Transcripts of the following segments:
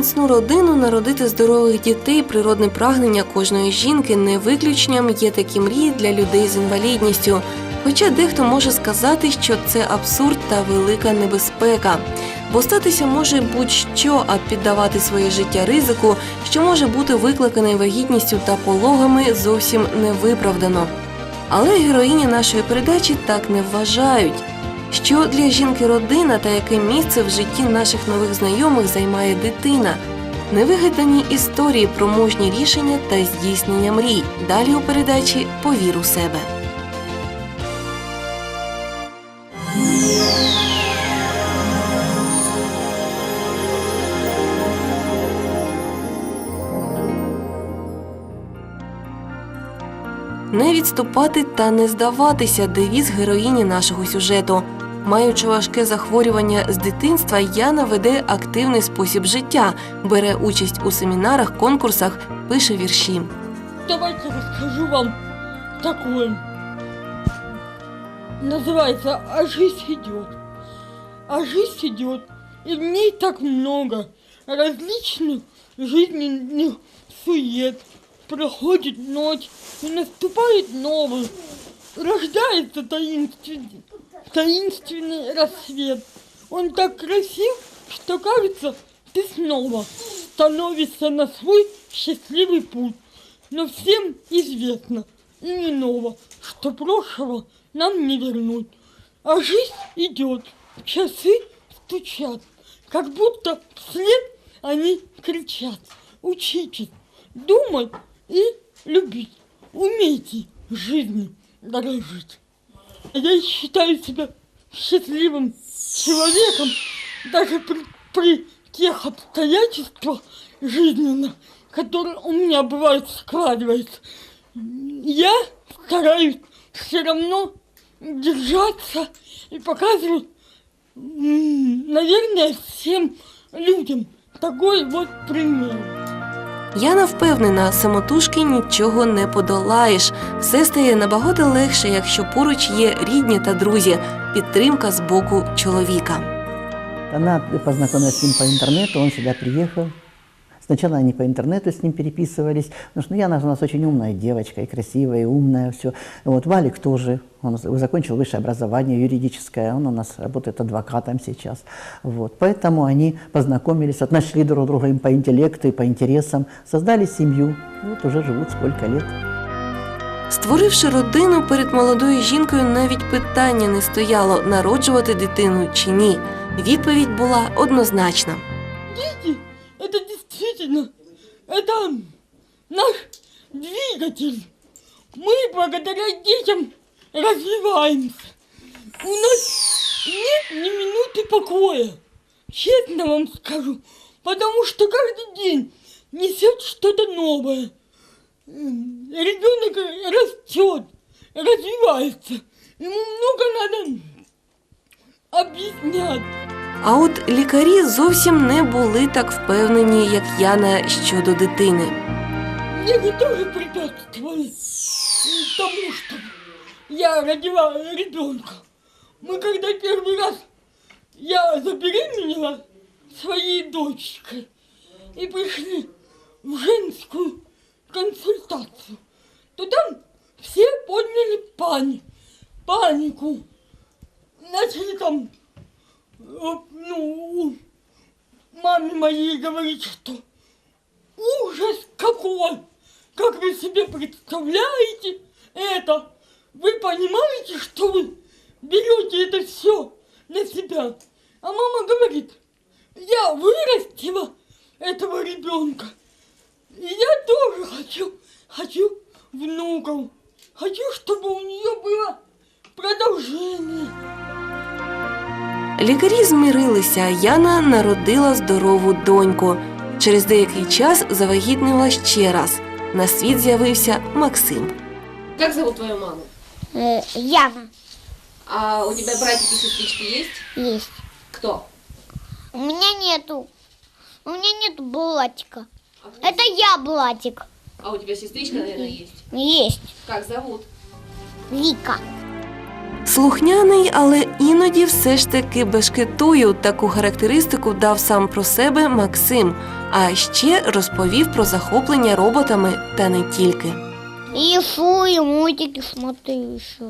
Міцну родину, народити здорових дітей, природне прагнення кожної жінки не виключенням є такі мрії для людей з інвалідністю. Хоча дехто може сказати, що це абсурд та велика небезпека. Бо статися може будь-що, а піддавати своє життя ризику, що може бути викликаний вагітністю та пологами, зовсім не виправдано. Але героїні нашої передачі так не вважають. Що для жінки родина та яке місце в житті наших нових знайомих займає дитина? Невигадані історії про мужні рішення та здійснення мрій. Далі у передачі Повір у себе. Не відступати та не здаватися девіз героїні нашого сюжету. Маючи важке захворювання з дитинства, Яна веде активний спосіб життя, бере участь у семінарах, конкурсах, пише вірші. Давайте расскажу вам такое. Называется «А жизнь идет». А жизнь идет, и в ней так много различных жизненных сует. Проходит ночь, и наступает новый. Рождается таинственный, Таинственный рассвет. Он так красив, что кажется, ты снова становишься на свой счастливый путь. Но всем известно и иного, что прошлого нам не вернуть. А жизнь идет, часы стучат, как будто вслед они кричат. Учитесь думать и любить. Умейте жизнью дорожить. Я считаю себя счастливым человеком даже при, при тех обстоятельствах жизненных, которые у меня бывают складываются. Я стараюсь все равно держаться и показывать, наверное, всем людям такой вот пример. Яна впевнена, самотужки нічого не подолаєш. Все стає набагато легше, якщо поруч є рідні та друзі, підтримка з боку чоловіка. Вона познайомилася з ним по інтернету, він сюди приехал. Сначала они по интернету с ним переписывались, потому что ну, Яна же у нас очень умная девочка, и красивая, и умная, все. Вот Валик тоже, он закончил высшее образование юридическое, он у нас работает адвокатом сейчас. Вот. Поэтому они познакомились, вот нашли друг друга им по интеллекту и по интересам, создали семью, вот уже живут сколько лет. Створивши родину перед молодою жінкою, навіть питання не стояло народжувати дитину чи ні. Відповідь була однозначна. Дети, это действительно, это наш двигатель. Мы благодаря детям развиваемся. У нас нет ни минуты покоя. Честно вам скажу. Потому что каждый день несет что-то новое. Ребенок растет, развивается. Ему много надо объяснять. А от лікарі зовсім не були так впевнені, як Яна щодо дитини. Мне вы тоже препятствовали м, тому, что я родила ребенка. Мы когда первый раз я забеременела своей дочкой и пришли в женскую консультацию, то там все подняли пани, панику. Начали там, э, ну, маме моей говорить, что Ужас какой! Как вы себе представляете это? Вы понимаете, что вы берете это все на себя? А мама говорит, я вырастила этого ребенка. И я тоже хочу, хочу внуков. Хочу, чтобы у нее было продолжение. Лікарі змирилися. Яна народила здорову доньку. Через деякий час завагітнила ще раз. На світ з'явився Максим. Как зовут твою маму? Э, Яна А у тебя братики и сестрички есть? есть. Кто? У меня нету. У меня нету блатика. А, кто Это я блатик. а у тебя сестричка, наверное, есть. Есть. Как зовут? Вика. Слухняний, але іноді все ж таки бешкетую. Таку характеристику дав сам про себе Максим. А ще розповів про захоплення роботами та не тільки. И рисую, мультики смотрю еще.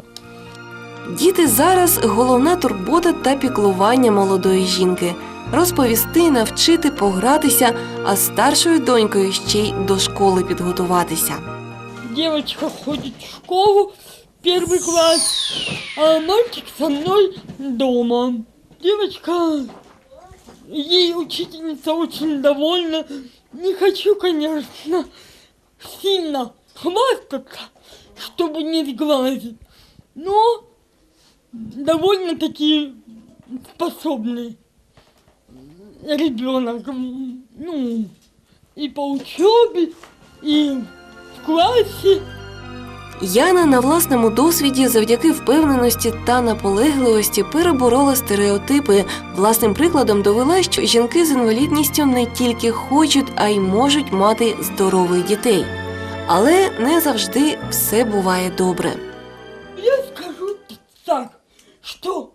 Діти зараз головна турбота та піклування молодої жінки. Розповісти, навчити, погратися, а старшою донькою ще й до школи підготуватися. Девочка ходит в школу, первый класс, а мальчик со мной дома. Девочка, ей учительница очень довольна. Не хочу, конечно, сильно хвастаться, чтобы не сглазить, но довольно-таки способный ребенок. Ну, и по учебе, и в классе. Яна на власному досвіді завдяки впевненості та наполегливості переборола стереотипи. Власним прикладом довела, що жінки з інвалідністю не тільки хочуть, а й можуть мати здорових дітей. Але не завжди все буває добре. Я скажу так, что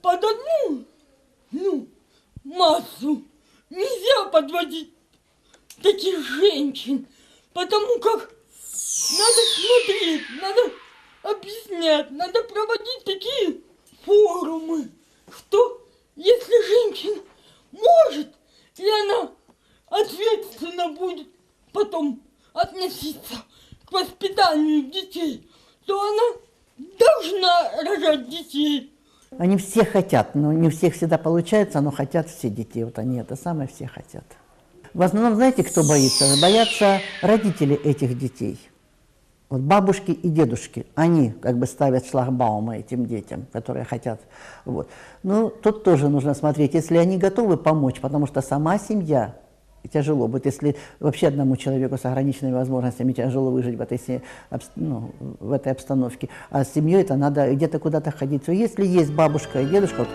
под одну, ну, массу нельзя подводить таких женщин, потому как надо смотреть, надо объяснять, надо проводить такие форумы, что если женщина может, и она ответственно будет потом относиться к воспитанию детей, то она должна рожать детей. Они все хотят, но не у всех всегда получается, но хотят все детей. Вот они это самое все хотят. В основном, знаете, кто боится? Боятся родители этих детей. Вот бабушки и дедушки, они как бы ставят шлагбаумы этим детям, которые хотят. Вот. Ну, тут тоже нужно смотреть, если они готовы помочь, потому что сама семья и тяжело будет, если вообще одному человеку с ограниченными возможностями тяжело выжить в этой, се- обс- ну, в этой обстановке. А с семьей это надо где-то куда-то ходить. So, Если есть бабушка и дедушка, вот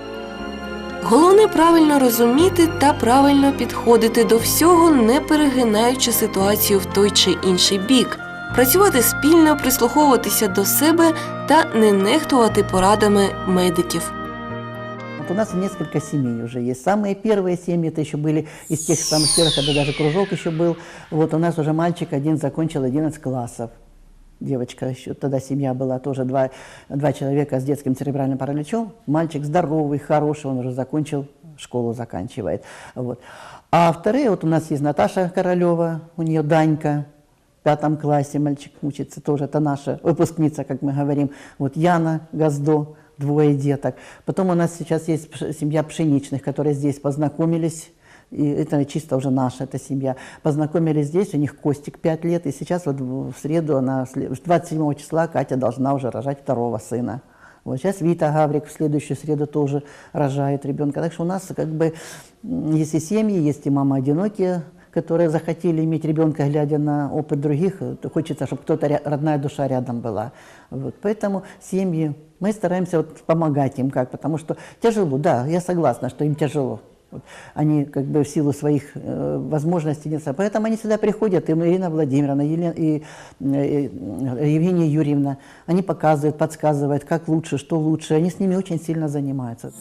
Головне правильно розуміти та правильно підходити до всього, не перегинаючи ситуацію в той чи інший бік, працювати спільно, прислуховуватися до себе та не нехтувати порадами медиків. Вот у нас несколько семей уже есть. Самые первые семьи, это еще были из тех самых первых, когда даже кружок еще был. Вот у нас уже мальчик один закончил 11 классов. Девочка еще, тогда семья была тоже два, два человека с детским церебральным параличом. Мальчик здоровый, хороший, он уже закончил, школу заканчивает. Вот. А вторые, вот у нас есть Наташа Королева, у нее Данька, в пятом классе мальчик учится тоже, это наша выпускница, как мы говорим. Вот Яна Газдо, двое деток. Потом у нас сейчас есть семья пшеничных, которые здесь познакомились. И это чисто уже наша эта семья. Познакомились здесь, у них Костик 5 лет, и сейчас вот в среду, она, в сле- 27 числа Катя должна уже рожать второго сына. Вот сейчас Вита Гаврик в следующую среду тоже рожает ребенка. Так что у нас как бы есть и семьи, есть и мамы одинокие, которые захотели иметь ребенка, глядя на опыт других. Хочется, чтобы кто-то, родная душа рядом была. Вот. Поэтому семьи, мы стараемся вот помогать им как, потому что тяжело, да, я согласна, что им тяжело. Вот. Они как бы в силу своих э, возможностей не. Поэтому они сюда приходят, и Ирина Владимировна, Елена, и, э, э, Евгения Юрьевна. Они показывают, подсказывают, как лучше, что лучше. Они с ними очень сильно занимаются.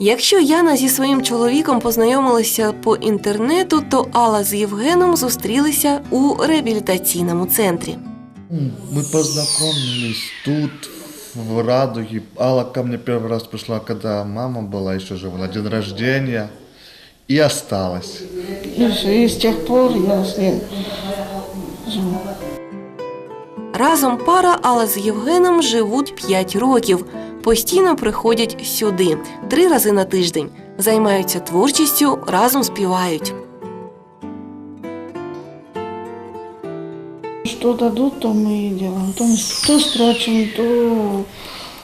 Якщо Яна зі своїм чоловіком познайомилася по інтернету, то Алла з Євгеном зустрілися у реабілітаційному центрі. М, Мы познакомились тут, в Радуге. Алла ко мне первый раз пришла, когда мама была еще жива, на день рождения. И осталась. И, с- и с тех пор я с ним живу. Разом пара Алла з Євгеном живуть 5 років. Постійно приходять сюди три рази на тиждень, займаються творчістю, разом співають. Что дадут, то мы и делаем. То, мы- то строчим, то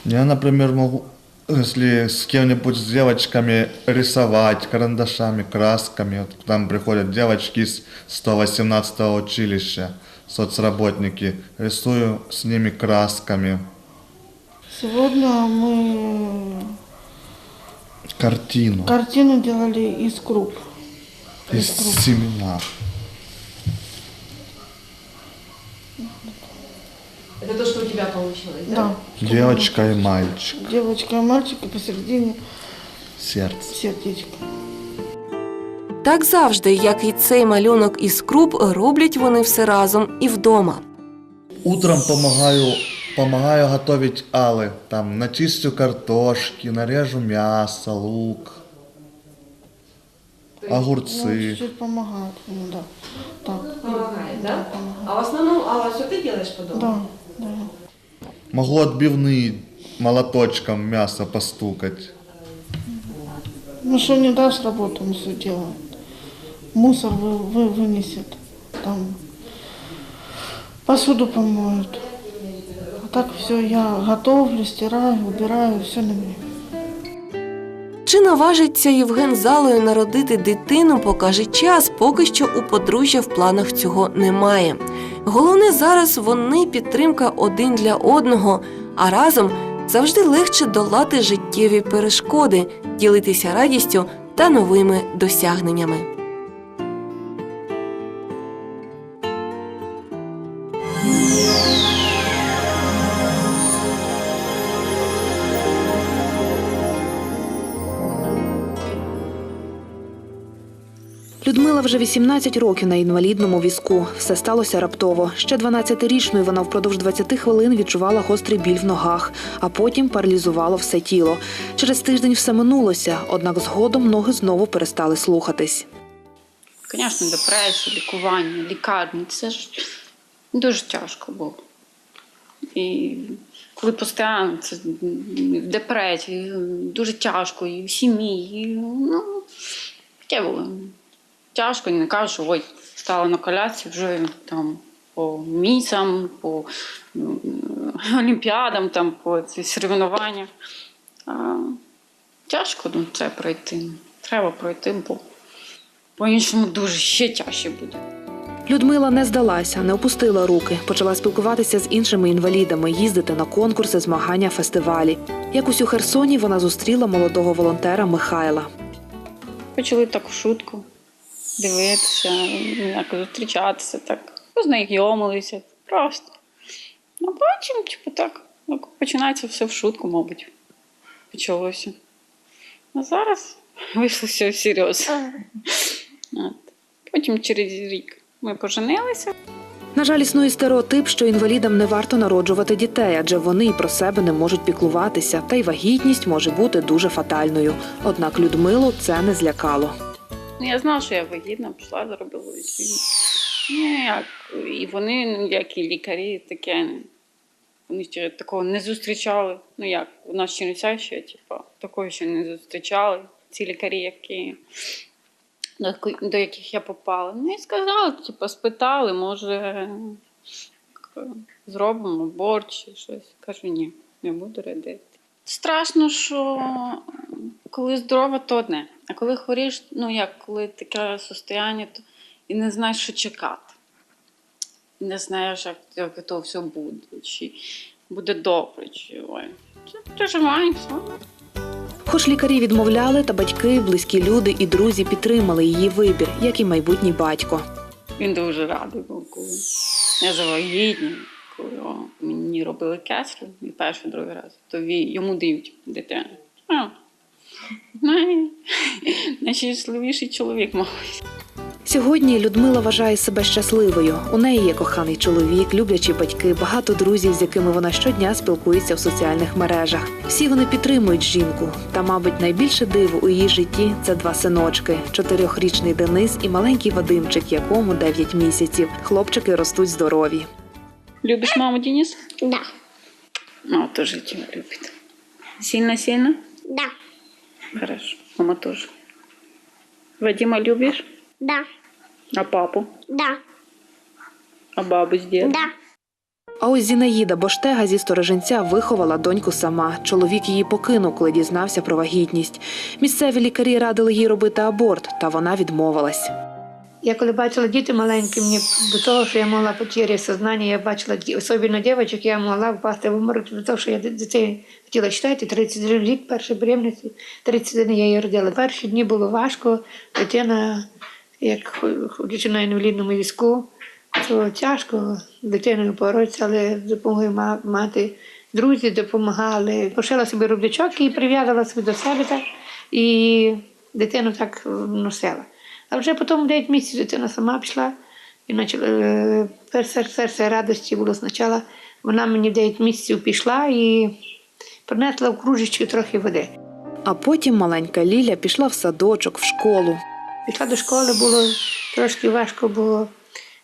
Я, например, могу, если с кем-нибудь, с девочками рисовать карандашами, красками. Вот к нам приходят девочки из 118 училища, соцработники. Рисую с ними красками. Сегодня мы Картину. картину делали из круп. Из семена. Это то, что у тебя получилось, Да. Девочка и мальчик. Девочка и мальчик, и посередине Сердце. сердечко. Так завжди, як і цей малюнок із круп, роблять вони все разом і вдома. Утром помогаю, помогаю готовить алы. Там начистю картошки, нарежу мясо, лук, Ну, огурцы. чуть-чуть помогает ему, да. Так. Помогает, Да, да? помогает. А в основном, а все ты делаешь по дому? Да, да. Могу отбивные молоточком мясо постукать. Ну, что не даст работу, он все делает. Мусор вы, вы, вынесет. Там посуду помоет. Так все, я готовлю, стираю, убираю, все на мне. Чи наважиться Євген залою народити дитину, покаже час, поки що у подружжя в планах цього немає. Головне зараз вони підтримка один для одного, а разом завжди легше долати життєві перешкоди, ділитися радістю та новими досягненнями. Людмила вже 18 років на інвалідному візку. Все сталося раптово. Ще 12-річною вона впродовж 20 хвилин відчувала гострий біль в ногах, а потім паралізувало все тіло. Через тиждень все минулося, однак згодом ноги знову перестали слухатись. Звісно, депресія, лікування, лікарні це ж дуже тяжко було. І коли постійно це в депресії, дуже тяжко, і в сім'ї, ну, таке було. Тяжко, не кажу, що ой, стала на колясці вже там по місцям, по олімпіадам, там, по ці тяжко ну, це пройти. Треба пройти, бо по-іншому дуже ще тяжче буде. Людмила не здалася, не опустила руки, почала спілкуватися з іншими інвалідами, їздити на конкурси, змагання, фестивалі. Якось у Херсоні вона зустріла молодого волонтера Михайла. Почали так шутку дивитися, як зустрічатися, так познайомилися просто. А потім, типу, так, як починається все в шутку, мабуть, почалося. А зараз вийшло все всерйоз. От. Потім через рік ми поженилися. На жаль, існує стереотип, що інвалідам не варто народжувати дітей, адже вони і про себе не можуть піклуватися, та й вагітність може бути дуже фатальною. Однак Людмилу це не злякало. Ну, я знала, що я вагітна, пішла. Ну, як, і вони, як і лікарі, таке. Вони ще такого не зустрічали. Ну як, у нас ще ще, типу, такого ще не зустрічали. Ці лікарі, які, до, до яких я попала. Ну і сказали, типу, спитали, може зробимо аборт чи щось. Кажу, ні, не буду радити. Страшно, що коли здорова, то одне. А коли хворієш, ну як коли таке состояння, то і не знаєш, що чекати. І не знаєш, як, як то все буде, чи буде добре, чи ой. Це переживаємося. Хоч лікарі відмовляли, та батьки, близькі люди і друзі підтримали її вибір, як і майбутній батько. Він дуже радий був, коли я завагітні, коли мені робили кесарю, і перший, другий раз, то йому дають дитину. Най- найщасливіший чоловік, мабуть. Сьогодні Людмила вважає себе щасливою. У неї є коханий чоловік, люблячі батьки, багато друзів, з якими вона щодня спілкується в соціальних мережах. Всі вони підтримують жінку. Та, мабуть, найбільше диво у її житті це два синочки: чотирьохрічний Денис і маленький Вадимчик, якому 9 місяців. Хлопчики ростуть здорові. Любиш маму, Денис? Да, Мама тоже тебя любит. Сильно-сильно? да, Хорошо. Мама тоже. Вадима любишь? да, А папу? да, А бабу с дедом? да. А ось Зінаїда Боштега зі стороженця виховала доньку сама. Чоловік її покинув, коли дізнався про вагітність. Місцеві лікарі радили їй робити аборт, та вона відмовилась. Я коли бачила діти маленькі, мені до того, що я могла потеряти сознання, я бачила особливо дівчаток, я могла впасти в обморок до того, що я дітей хотіла читати, 31 рік першої беременності, 31 я її родила. Перші дні було важко, дитина як ходячи на інвалідному візку, то тяжко дитиною боротися, але допомогли ма- мати. Друзі допомагали. Пошила собі рублячок і прив'язала собі до себе так, і дитину так носила. А вже потім 9 місяців дитина сама пішла. І почала, е, перше серце радості було спочатку. Вона мені 9 місяців пішла і принесла в кружечки трохи води. А потім маленька Ліля пішла в садочок, в школу. Пішла до школи, було трошки важко, бо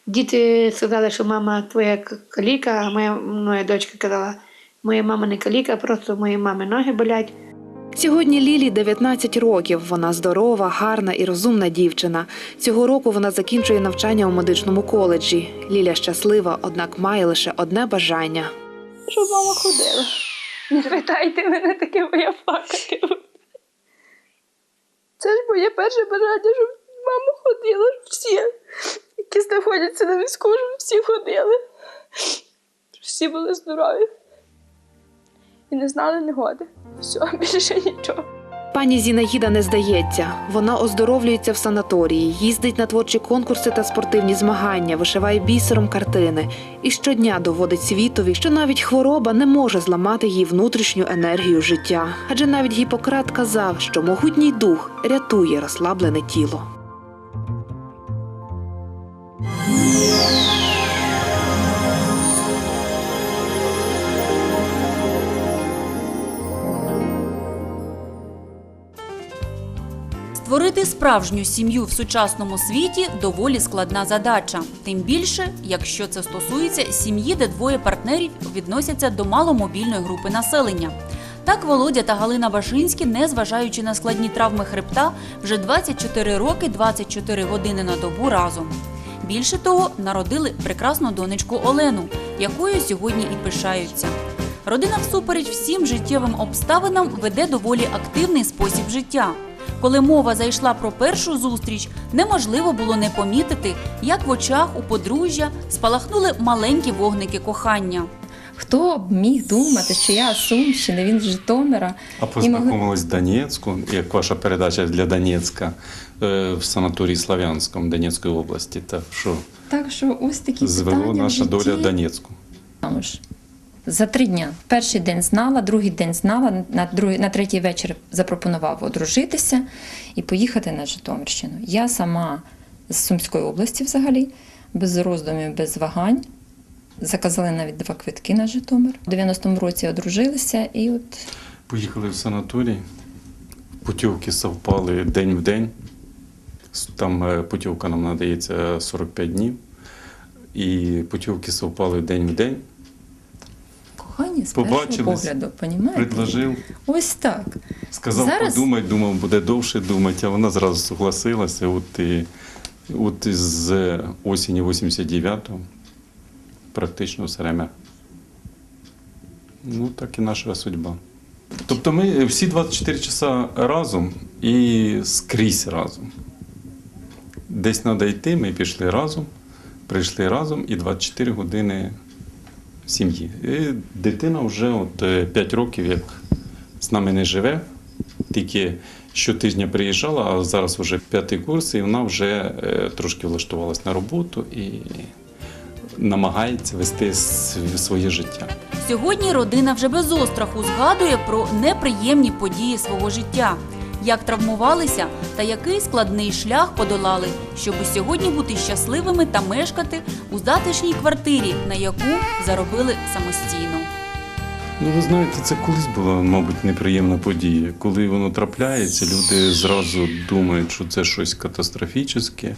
діти сказали, що мама твоя каліка, а моя, моя дочка казала, моя мама не каліка, просто мої мами ноги болять. Сьогодні Лілі 19 років. Вона здорова, гарна і розумна дівчина. Цього року вона закінчує навчання у медичному коледжі. Ліля щаслива, однак має лише одне бажання. Щоб мама ходила. Не питайте мене таке, бо я. Це ж моє перше бажання, щоб мама ходила, щоб всі, які знаходяться на візку, щоб всі ходили. Щоб всі були здорові. І не знали негоди. Все, більше нічого. Пані Зінаїда не здається. Вона оздоровлюється в санаторії, їздить на творчі конкурси та спортивні змагання, вишиває бісером картини і щодня доводить світові, що навіть хвороба не може зламати її внутрішню енергію життя. Адже навіть Гіппократ казав, що могутній дух рятує розслаблене тіло. Створити справжню сім'ю в сучасному світі доволі складна задача. Тим більше, якщо це стосується сім'ї, де двоє партнерів відносяться до маломобільної групи населення. Так Володя та Галина Башинські, незважаючи на складні травми хребта, вже 24 роки, 24 години на добу разом. Більше того, народили прекрасну донечку Олену, якою сьогодні і пишаються. Родина всупереч всім життєвим обставинам веде доволі активний спосіб життя. Коли мова зайшла про першу зустріч, неможливо було не помітити, як в очах у подружжя спалахнули маленькі вогники кохання. Хто б міг думати, що я з Сумщини, він з Житомира. А познайомились в Донецьку, як ваша передача для Донецька е, в санаторії Славянському Донецької області. Так що Так що ось такі звело питання в наша доля житті. Донецьку. За три дня. Перший день знала, другий день знала, на, другий, на третій вечір запропонував одружитися і поїхати на Житомирщину. Я сама з Сумської області взагалі, без роздумів, без вагань. Заказали навіть два квитки на Житомир. У 90-му році одружилися і от Поїхали в санаторій, путівки совпали день в день. Там е, путівка нам надається 45 днів. І путівки совпали день в день. Кохання з першого погляду, понімаєте? Предложив, Ось так. сказав Зараз- подумай, думав, буде довше думати, а вона зразу согласилася. От, і, от з осені 89-го практично все время. Ну, так і наша судьба. Тобто ми всі 24 часа разом і скрізь разом. Десь треба йти, ми пішли разом, прийшли разом і 24 години сім'ї. І дитина вже от 5 років, як з нами не живе, тільки щотижня приїжджала, а зараз вже п'ятий курс, і вона вже е, трошки влаштувалась на роботу і намагається вести своє життя. Сьогодні родина вже без остраху згадує про неприємні події свого життя, як травмувалися та який складний шлях подолали, щоб сьогодні бути щасливими та мешкати у затишній квартирі, на яку заробили самостійно. Ну, ви знаєте, це колись була, мабуть, неприємна подія. Коли воно трапляється, люди зразу думають, що це щось катастрофічне.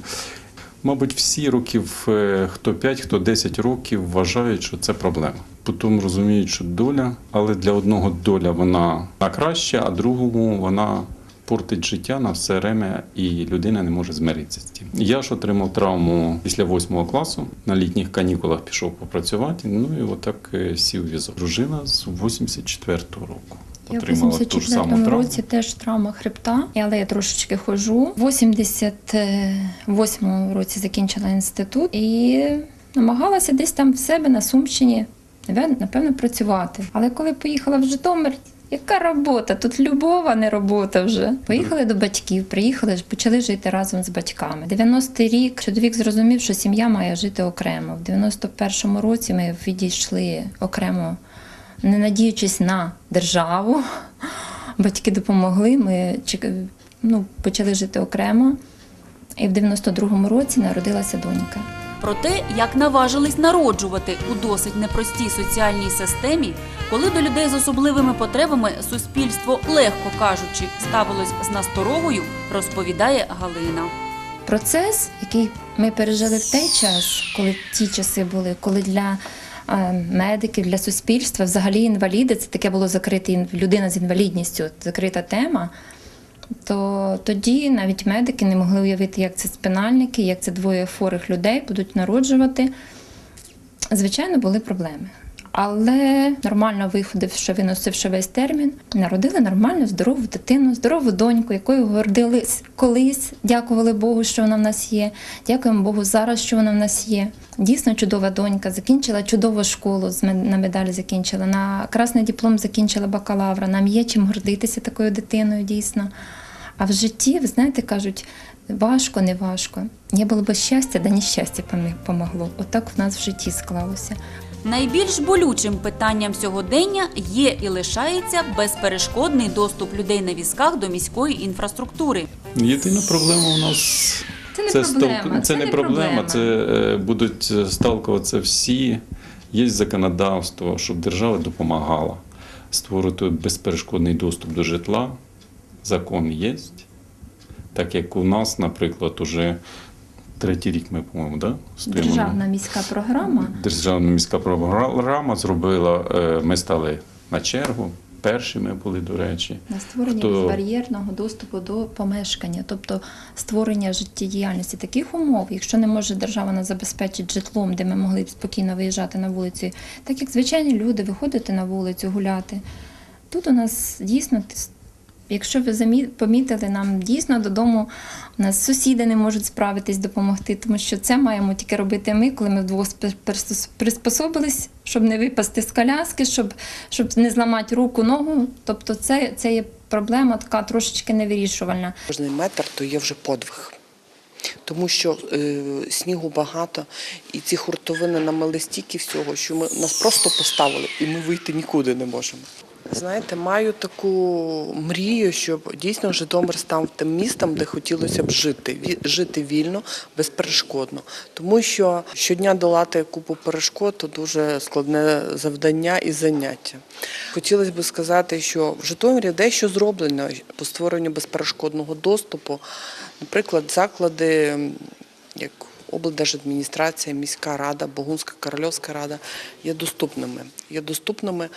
Мабуть, всі років, е, хто 5, хто 10 років вважають, що це проблема. Потім розуміють, що доля, але для одного доля вона на краще, а другому вона портить життя на все время, і людина не може змиритися з тим. Я ж отримав травму після 8 класу. На літніх канікулах пішов попрацювати. Ну і отак е, сів візок. Дружина з 84-го року. Я в Отримала ту ж саму 84-му році теж травма хребта, але я трошечки ходжу. В 88-му році закінчила інститут і намагалася десь там в себе на Сумщині, напевно, працювати. Але коли поїхала в Житомир, Яка робота? Тут любов, а не робота вже. Поїхали до батьків, приїхали, почали жити разом з батьками. 90-й рік чоловік зрозумів, що сім'я має жити окремо. В 91-му році ми відійшли окремо, не надіючись на державу. Батьки допомогли. Ми ну, почали жити окремо. І в 92-му році народилася донька. Про те, як наважились народжувати у досить непростій соціальній системі, коли до людей з особливими потребами суспільство, легко кажучи, ставилось з насторогою, розповідає Галина. Процес, який ми пережили в той час, коли ті часи були, коли для е, медиків, для суспільства, взагалі інваліди, це таке було закрите людина з інвалідністю, закрита тема. То тоді навіть медики не могли уявити, як це спинальники, як це двоє хворих людей будуть народжувати. Звичайно, були проблеми. Але нормально виходивши, виносивши весь термін, народили нормальну, здорову дитину, здорову доньку, якою гордились колись. Дякували Богу, що вона в нас є. Дякуємо Богу зараз, що вона в нас є. Дійсно чудова донька, закінчила чудову школу, на медаль закінчила, на красний диплом закінчила бакалавра. Нам є чим гордитися такою дитиною, дійсно. А в житті, ви знаєте, кажуть, важко, не важко. Не було б щастя, да нещастя помогло. Отак в нас в житті склалося. Найбільш болючим питанням сьогодення є і лишається безперешкодний доступ людей на візках до міської інфраструктури. Єдина проблема у нас Це не стовп- проблема, Це, це не не проблема. проблема. Це е, будуть е, сталкуватися всі. Є законодавство, щоб держава допомагала створити безперешкодний доступ до житла. Закон є. Так як у нас, наприклад, уже третій рік ми, по-моєму, да? стоїмо Державна міська програма. Державна міська програма зробила. е, Ми стали на чергу. Перші ми були, до речі. На створення Хто- безбар'єрного доступу до помешкання, тобто створення життєдіяльності таких умов, якщо не може держава нас забезпечити житлом, де ми могли б спокійно виїжджати на вулицю, так як звичайні люди виходити на вулицю, гуляти. Тут у нас дійсно, якщо ви замі- помітили, нам дійсно додому у нас сусіди не можуть справитись, допомогти, тому що це маємо тільки робити ми, коли ми вдвох приспособились, щоб не випасти з коляски, щоб, щоб не зламати руку, ногу. Тобто це, це є проблема така трошечки невирішувальна. Кожний метр то є вже подвиг. Тому що е, снігу багато, і ці хуртовини намили стільки всього, що ми нас просто поставили, і ми вийти нікуди не можемо. Знаєте, маю таку мрію, щоб дійсно Житомир став тим містом, де хотілося б жити, жити вільно, безперешкодно. Тому що щодня долати купу перешкод то дуже складне завдання і заняття. Хотілося б сказати, що в Житомирі дещо зроблено по створенню безперешкодного доступу. Наприклад, заклади, як облдержадміністрація, міська рада, Богунська Корольовська рада є доступними. Є доступними.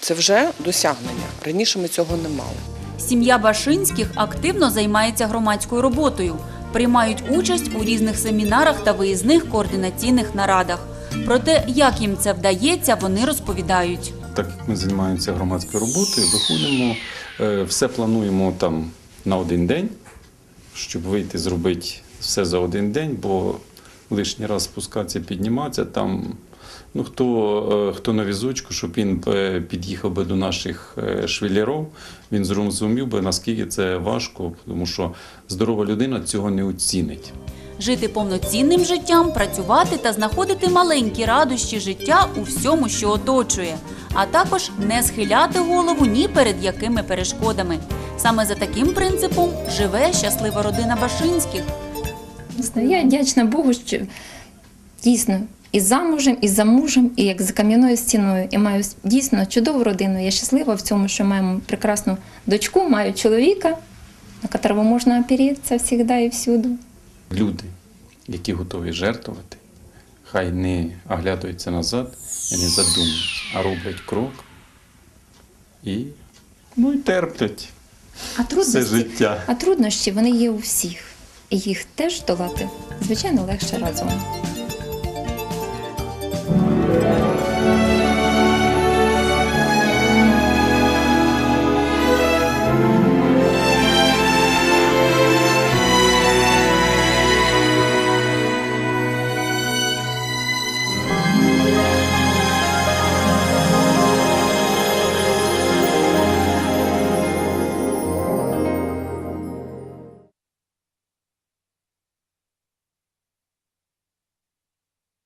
Це вже досягнення. Раніше ми цього не мали. Сім'я Башинських активно займається громадською роботою, приймають участь у різних семінарах та виїзних координаційних нарадах. Про те, як їм це вдається, вони розповідають. Так як ми займаємося громадською роботою, виходимо, е, все плануємо там на один день, щоб вийти зробити все за один день, бо лишній раз спускатися, підніматися там. Ну, хто, е, хто на візочку, щоб він е, під'їхав би до наших е, він зрозумів би, наскільки це важко, тому що здорова людина цього не оцінить. Жити повноцінним життям, працювати та знаходити маленькі радощі життя у всьому, що оточує, а також не схиляти голову ні перед якими перешкодами. Саме за таким принципом живе щаслива родина Башинських. Я вдячна Богу, що дійсно і замужем, і за мужем, і як за кам'яною стіною. І маю дійсно чудову родину. Я щаслива в цьому, що маємо прекрасну дочку, маю чоловіка, на которого можна опереться завжди і всюди. Люди, які готові жертвувати, хай не оглядаються назад і не задумуються, а роблять крок і ну, і терплять А все життя. а труднощі вони є у всіх. І їх теж долати, звичайно, легше разом.